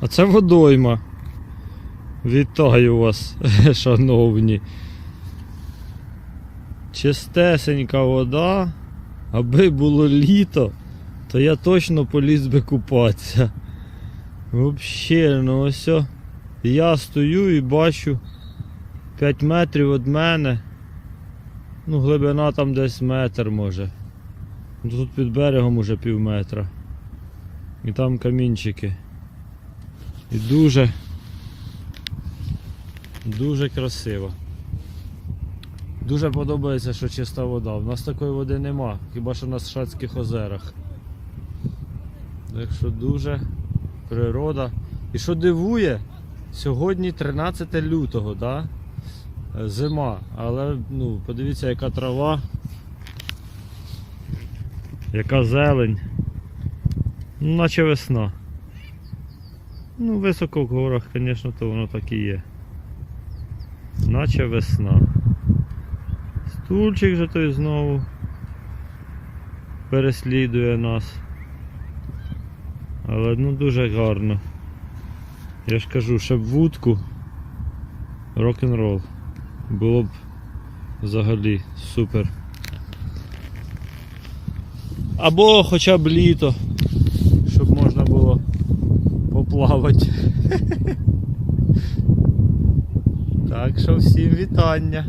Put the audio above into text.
А це водойма. Вітаю вас, шановні. Чистесенька вода. Аби було літо, то я точно поліз би купатися. Взагалі, ну ось. Я стою і бачу 5 метрів від мене. Ну, глибина там десь метр може. Ну, Тут під берегом уже пів метра. І там камінчики. І дуже дуже красиво. Дуже подобається, що чиста вода. У нас такої води нема, хіба що на Шацьких озерах. Так що дуже природа. І що дивує, сьогодні 13 лютого, да? Зима, але ну, подивіться, яка трава, яка зелень. Ну, наче весна. Ну, високо в горах, звісно, то воно так і є. Наче весна. Стульчик же той знову переслідує нас. Але ну дуже гарно. Я ж кажу, щоб вудку рок-н-рол. Було б взагалі супер. Або хоча б літо, плавати. Так що всім вітання.